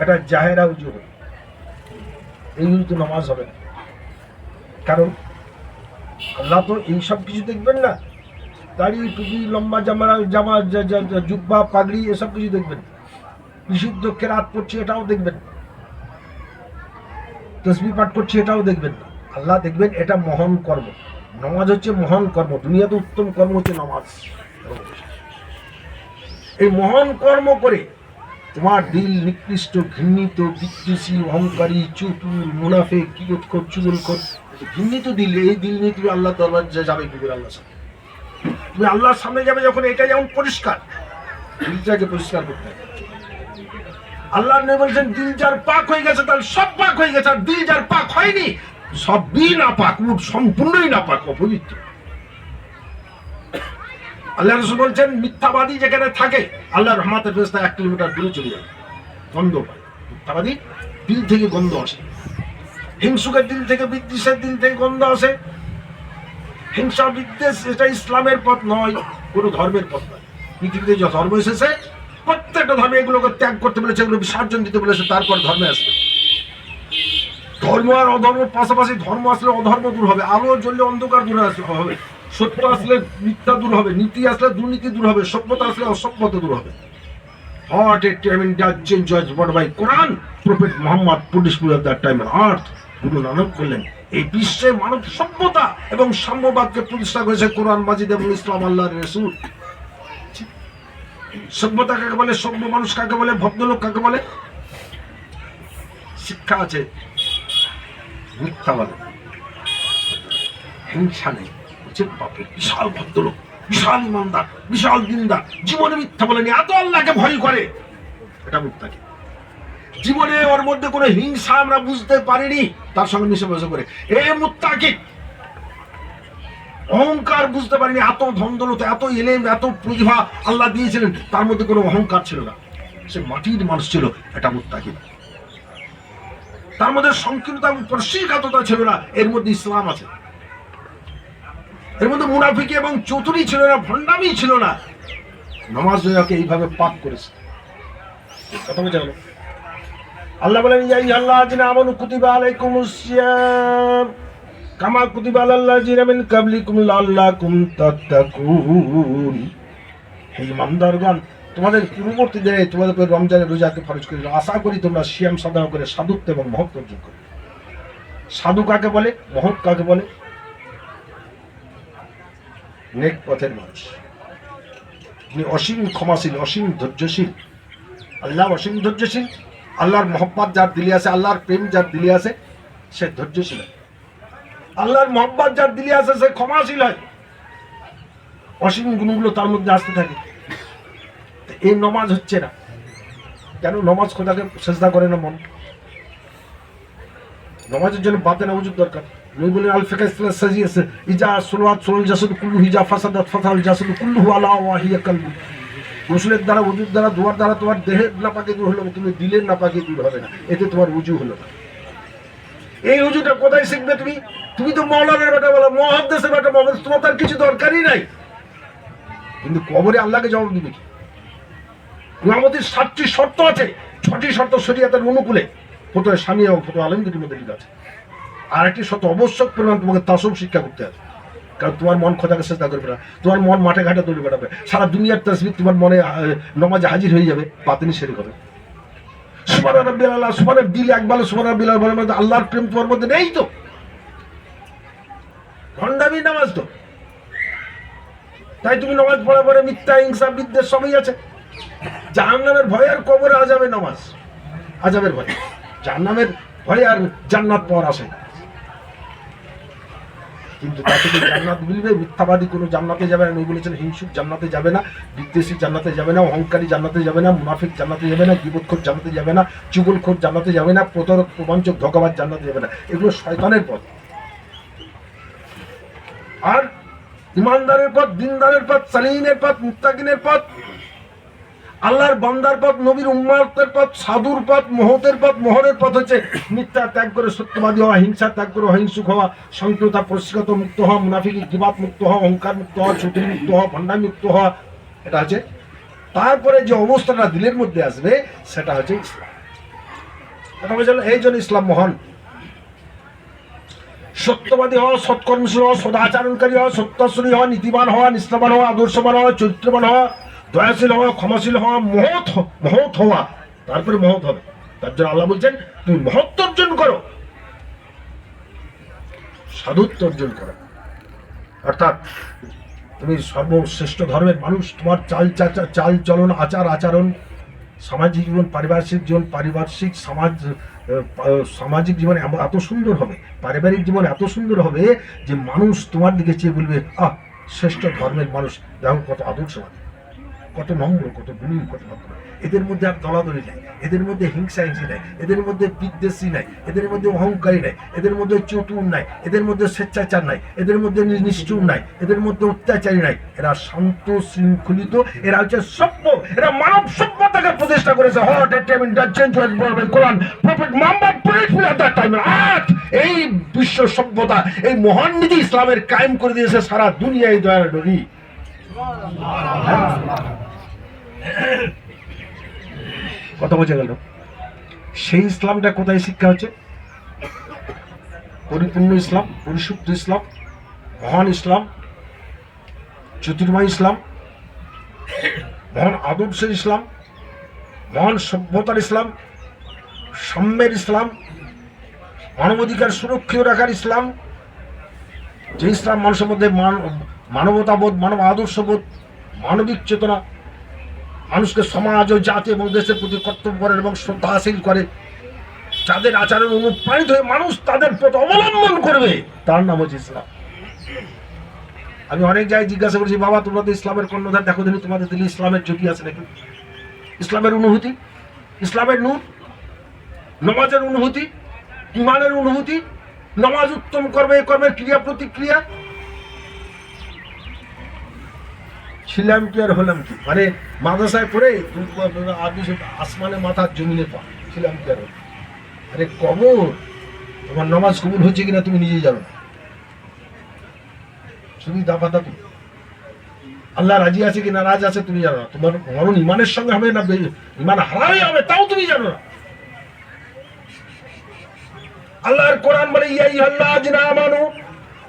একটা জাহেরা উজু হবে এই উজু নামাজ হবে না। কারণ আল্লাহ তো এই সব কিছু দেখবেন না। দাড়ি, টুপি, লম্বা জামা জামা জুব্বা, পাগড়ি, এসব কিছু দেখবেন। বিশুদ্ধ কেরাত পড়ছে এটাও দেখবেন। তসবি পাঠ করছে এটাও দেখবেন। না আল্লাহ দেখবেন এটা মহান কর্ম। নামাজ হচ্ছে মহান কর্ম। দুনিয়াতে উত্তম কর্ম হচ্ছে নামাজ। এই মহান কর্ম করে তোমার দিল নিকৃষ্ট, ঘৃণিত, বিদ্বেষী, অহংকারী চুতুর মুনাফে কি চুগল কর ঘৃণিত দিল, এই দিল নিয়ে তুমি আল্লাহ দরবার যাবে কি করে আল্লাহ সামনে। তুমি আল্লাহর সামনে যাবে যখন এটা যেমন পরিষ্কার, দিলটাকে পরিষ্কার করতে হবে। আল্লাহ বলছেন, দিল যার পাক হয়ে গেছে, তার সব পাক হয়ে গেছে, আর দিল যার পাক হয়নি, সব বি না পাক সম্পূর্ণই না পাক অপবিত্র। আল্লাহ রসুল বলছেন, মিথ্যাবাদী যেখানে থাকে আল্লাহ রহমাতের ফেরস্তা এক কিলোমিটার দূরে চলে যাবে গন্ধ পায়। মিথ্যাবাদী দিল থেকে গন্ধ আসে। হিংসুকের দিল থেকে, বিদ্বেষের দিল থেকে গন্ধ আসে। হিংসা, বিদ্বেষ, এটা ইসলামের পথ নয়, কোনো ধর্মের পথ নয়। পৃথিবীতে যে ধর্ম এসেছে, প্রত্যেকটা ধর্মে এগুলোকে ত্যাগ করতে বলেছে, এগুলো বিসর্জন দিতে বলেছে, তারপর ধর্মে আসবে। ধর্ম আর অধর্ম পাশাপাশি ধর্ম আসলে অধর্ম দূর হবে, আলো জ্বললে অন্ধকার দূরে হবে। সত্য আসলে মিথ্যা দূর হবে, নীতি আসলে দুর্নীতি দূর হবে সভ্যতা আসলে অসভ্যতা দূর হবে। In that change was brought by Quran. Prophet Muhammad put this at that time on earth. গুরু নানক করলেন। এই বিশ্বে মানব সভ্যতা এবং সাম্যবাদকে প্রতিষ্ঠা করেছে কোরআন, মাজিদ এবং ইসলাম আল্লাহ রসুল। সভ্যতা কাকে বলে? সভ্য মানুষ কাকে বলে? ভদ্রলোক কাকে বলে? শিক্ষা আছে, মিথ্যা বলে। হিংসা নেই। হচ্ছে বাপের বিশাল ভদ্রলোক, বিশাল ইমানদার, বিশাল দিনদার, জীবনে মিথ্যা বলেনি, এত আল্লাহকে ভয় করে। এটা মুক্তাকি। জীবনে ওর মধ্যে কোনো হিংসা আমরা বুঝতে পারিনি, তার সঙ্গে মিশে বসে করে এ মুত্তাকি অহংকার বুঝতে পারিনি, এত ধন্দলত, এত এলেম, এত প্রতিভা আল্লাহ দিয়েছিলেন, তার মধ্যে কোনো অহংকার ছিল না। সে মাটির মানুষ ছিল, এটা মুত্তাকি তার মধ্যে সংকীর্ণতা এবং প্রশিকাততা ছিল না, এর মধ্যে ইসলাম আছে। এর মধ্যে মুনাফিকি এবং চতুরি ছিল না ভণ্ডামি ছিল না। নমাজ রোজাকে এইভাবে পাপ করেছে। আল্লাহ বলেন ইয়াই আল্লাহ জিনা আমানু কুতিবা আলাইকুমুস সিয়াম কামা কুতিবা আলাল্লাহ জিনা মিন কাবলিকুম লাল্লাকুম তাত্তাকুন। হে ইমানদারগণ তোমাদের পূর্ববর্তী দিনে তোমাদের উপর রমজানের রোজাকে ফরজ করে। আশা করি তোমরা সিয়াম সাধনা করে সাধুত্ব এবং মহত্ব অর্জন করবে। সাধু কাকে বলে? মহৎ কাকে বলে? নেক পথের মানুষ। তিনি অসীম ক্ষমাশীল, অসীম ধৈর্যশীল। আল্লাহ অসীম ধৈর্যশীল। আল্লাহর মহব্বত যার দিলে আছে, আল্লাহর প্রেম যার দিলে আছে, সে ধৈর্যশীল হয়। আল্লাহর মহব্বত যার দিলে আছে, সে ক্ষমাশীল হয়। অসীম গুণগুলো তার মধ্যে আসতে থাকে। এই নমাজ হচ্ছে না। কেন নমাজ খোদাকে চেষ্টা করে না মন? নমাজের জন্য বাতে নামাজের দরকার। বলেন আল সাজিয়েছে ইজা সুলওয়াত সুলুল জাসদ কুল্লু, হিজা ফাসাদাত ফাসাল জাসদ কুল্লু, আলা ওয়াহিয়া কালবু। গোসলের দ্বারা উজুর দ্বারা, দোয়ার দ্বারা তোমার দেহের নাপাকে দূর হলো তুমি দিলের নাপাকে দূর হবে না। এতে তোমার উজু হলো না। এই উজুটা কোথায় শিখবে তুমি? তুমি তো মৌলানের বেটা বলো, মহাদ্দেশের বেটা মহাদ্দেশ, তোমার তার কিছু দরকারই নাই। কিন্তু কবরে আল্লাহকে জবাব দিবে কি? ইমামতির সাতটি শর্ত আছে। ছটি শর্ত শরীয়তের অনুকূলে। ফটো স্বামী এবং ফটো আলমগীর মধ্যে ঠিক আছে আর একটি শর্ত, অবশ্যক পরিমাণ তোমাকে তাসব শিক্ষা করতে হবে। কারণ তোমার মন খোদাকে চেষ্টা করবে না। তোমার মন মাঠে ঘাটে দৌড়ে বেড়াবে। সারা দুনিয়ার তসবি তোমার মনে নমাজে হাজির হয়ে যাবে বাতিনি সেরে হবে। সুমান আল্লাহ সুমানের দিল একবার সুমান আল্লাহর প্রেম তোমার মধ্যে নেই তো। নামাজ তো। তাই তুমি নামাজ পড়া পরে মিথ্যা, হিংসা, বিদ্বেষ সবই আছে। জাহান্নামের ভয় আর কবরে আজাবে নামাজ। আজাবের ভয়। জাহান্নামের ভয় আর জান্নাত পাওয়ার আসে না। কিন্তু তাতে কি জান্নাত মিলবে? মিথ্যাবাদী কোনো জান্নাতে যাবে না। উনি বলেছেন, হিংসুক জান্নাতে যাবে না, বিদ্বেষী জান্নাতে যাবে না, অহংকারী জান্নাতে যাবে না, মুনাফিক জান্নাতে যাবে না গিবৎখোর জান্নাতে যাবে না, চুগলখোর জান্নাতে যাবে না, প্রতারক, প্রবঞ্চক, ধোকাবাজ জান্নাতে যাবে না। এগুলো শয়তানের পথ। আর ইমানদারের পথ, দিনদারের পথ সালিনের পথ, মুত্তাকিনের পথ আল্লাহর বান্দার পথ, নবীর উম্মাতের পথ, সাধুর পথ, মহতের পথ মোহরের পথ হচ্ছে মিথ্যা ত্যাগ করে সত্যবাদী হওয়া, হিংসা ত্যাগ করে অহিংসুক হওয়া সংকৃতা পরিষ্কৃত মুক্ত হওয়া, মুনাফিক, গিবাত মুক্ত হওয়া, অহংকার মুক্ত হওয়া ছুটি মুক্ত হওয়া ভণ্ডা মুক্ত হওয়া, এটা হচ্ছে তারপরে যে অবস্থাটা দিলের মধ্যে আসবে, সেটা হচ্ছে ইসলাম। এই জন্য ইসলাম মহান। সত্যবাদী হওয়া, সৎকর্মশীল হওয়া, সদাচারণকারী হওয়া সত্যাশ্রী হওয়া, নীতিবান হওয়া, নিষ্ঠাবান হওয়া, আদর্শবান হওয়া, চরিত্রবান হওয়া দয়াশীল হওয়া, ক্ষমাশীল হওয়া, মহৎ মহৎ হওয়া। তারপরে মহৎ হবে। তার জন্য আল্লাহ বলছেন, তুমি মহত্ব অর্জন করো। সাধুত্ব অর্জন করো। অর্থাৎ তুমি সর্বশ্রেষ্ঠ ধর্মের মানুষ, তোমার চাল চাচা চাল চলন, আচার আচরণ, সামাজিক জীবন, পারিপার্শ্বিক জীবন, পারিপার্শ্বিক সমাজ সামাজিক জীবন এত সুন্দর হবে, পারিবারিক জীবন এত সুন্দর হবে যে মানুষ তোমার দিকে চেয়ে বলবে, আহ, শ্রেষ্ঠ ধর্মের মানুষ। দেখো কত আদর্শবাদী। কত নম্র, কত গুণী, কত ভদ্র এদের মধ্যে আর দলাদলি নাই, এদের মধ্যে হিংসা হিংসি নাই, এদের মধ্যে বিদ্বেষী নাই, এদের মধ্যে অহংকারী নাই, এদের মধ্যে চতুর নাই, এদের মধ্যে স্বেচ্ছাচার নাই, এদের মধ্যে নি- নিষ্ঠুর নাই, এদের মধ্যে অত্যাচারী নাই। এরা শান্ত, শৃঙ্খলিত, এরা হচ্ছে সভ্য, এরা মানব সভ্যতাকে প্রতিষ্ঠা করেছে। হট চেঞ্জ কোরআন, prophet Muhammad at that time আজ এই বিশ্ব সভ্যতা, এই মহান নীতি ইসলামের কায়েম করে দিয়েছে সারা দুনিয়ায় দয়ার নবী। কথা বোঝা গেল? সেই ইসলামটা কোথায় শিক্ষা হচ্ছে? পরিপূর্ণ ইসলাম, পরিশুদ্ধ ইসলাম, মহান ইসলাম জ্যোতির্ময় ইসলাম, মহান আদর্শের ইসলাম, মহান সভ্যতার ইসলাম, সাম্যের ইসলাম, মানবাধিকার সুরক্ষিত রাখার ইসলাম, যে ইসলাম মানুষের মধ্যে মান মানবতাবোধ, মানব আদর্শবোধ, মানবিক চেতনা মানুষকে সমাজ ও জাতি এবং দেশের প্রতি কর্তব্য করে এবং শ্রদ্ধাশীল করে। যাদের আচরণ অনুপ্রাণিত হয়ে মানুষ তাদের পথ অবলম্বন করবে, তার নাম হচ্ছে ইসলাম। আমি অনেক জায়গায় জিজ্ঞাসা করছি, বাবা, তোমরা তো ইসলামের কর্ণধার, দেখো দিন তোমাদের দিলে ইসলামের জ্যোতি আছে নাকি? ইসলামের অনুভূতি, ইসলামের নূর, নমাজের অনুভূতি ইমানের অনুভূতি, নমাজ উত্তম কর্মে কর্মের ক্রিয়া প্রতিক্রিয়া ছিলাম কি আর হলাম কি? মানে মাদ্রাসায় পড়ে আগে আসমানে মাথার জমিনে পা, ছিলাম কি আর আরে কবর? তোমার নামাজ কবুল হচ্ছে কিনা তুমি নিজেই জানো না। দাফা দাফি আল্লাহ রাজি আছে কি নারাজ আছে তুমি জানো না। তোমার মরণ ইমানের সঙ্গে হবে না ইমান হারাই হবে তাও তুমি জানো না। আল্লাহর কোরআন মানে ইয়াই আল্লাহ জিনা আমানু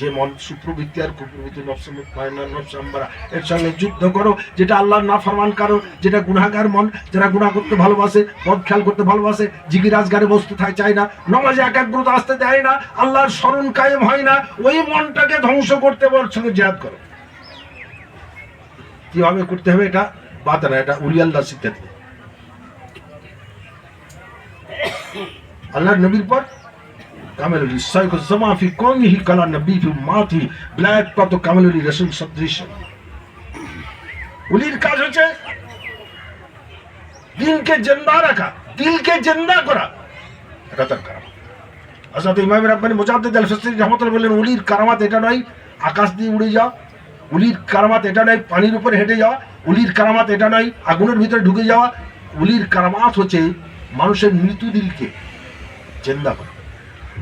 যে মন সুপ্রবৃত্তি আর কুপ্রবৃত্তি নফসাম্বারা এর সঙ্গে যুদ্ধ করো, যেটা আল্লাহর না ফরমান কারও, যেটা গুনাহগার মন, যারা গুনাহ করতে ভালোবাসে পদ খেয়াল করতে ভালোবাসে জিগি রাজগারে বসতে থাকে চায় না, নমাজে একাগ্রতা আসতে দেয় না, আল্লাহর স্মরণ কায়েম হয় না, ওই মনটাকে ধ্বংস করতে সঙ্গে জিহাদ করো। কীভাবে করতে হবে এটা? না, এটা উলি আল্লাহ শিক্ষা দিয়ে আল্লাহর নবীর পর কামেলুলি সাইক জামা ফি কওমিহি কালা নবী ফি মাতি ব্ল্যাক কত কামেলুলি রাসূল সদৃশ উলির কাজ হচ্ছে দিনকে জিন্দা রাখা দিলকে জিন্দা করা এটা তার কারামাত হযরত ইমাম রাব্বানি মুজাদ্দিদ আল ফিসরি রহমাতুল্লাহ বললেন উলির কারামাত এটা নয় আকাশ দিয়ে উড়ে যাওয়া উলির কারামাত এটা নয় পানির উপরে হেঁটে যাওয়া উলির কারামাত এটা নয় আগুনের ভিতরে ঢুকে যাওয়া উলির কারামাত হচ্ছে মানুষের মৃত্যু দিলকে জেন্দা করা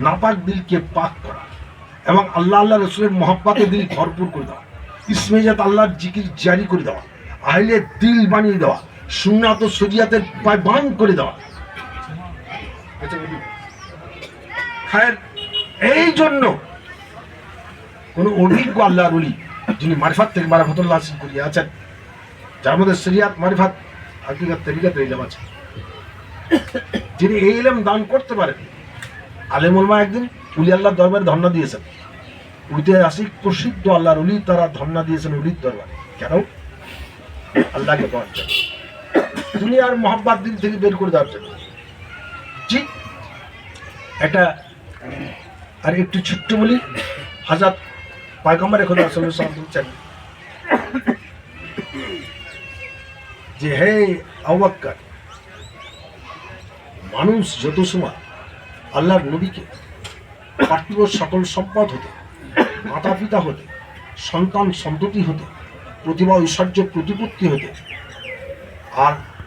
নাপাক দিলকে পাক করা এবং আল্লাহ আল্লাহ রসুলের মহব্বাতে দিল ভরপুর করে দেওয়া। ইসমেজাত আল্লাহর জিকির জারি করে দেওয়া, আহলে দিল বানিয়ে দেওয়া, সুন্নাত ও শরিয়াতের পায় বান করে দেওয়া। খায়ের, এই জন্য কোন অভিজ্ঞ আল্লাহর উলি যিনি মারিফাত থেকে মারাফতুল্লাহ হাসিল করিয়া আছেন, যার মধ্যে শরিয়াত, মারিফাত ইলম আছে, যিনি এই ইলম দান করতে পারেন আলেম উলমা একদিন উলি আল্লাহর দরবারে ধর্ণা দিয়েছেন। ঐতিহাসিক প্রসিদ্ধ আল্লাহর উলি, তারা ধর্ণা দিয়েছেন উলির দরবারে। কেন? আল্লাহকে জন্য দুনিয়ার মহাব্বাত দিল থেকে বের করে দেওয়ার জন্য। জি এটা আর একটু ছোট্ট বলি, হাজার পায়গম্বর এখন আসলে বলছেন যে, হে আবাক্কার মানুষ যত সময় আল্লাহর নবীকে পার্থিব সকল সম্পদ হতে মাতা পিতা হতে সন্তান সন্ততি হতে প্রতিভা ঐশ্বর্য প্রতিপত্তি হতে, আর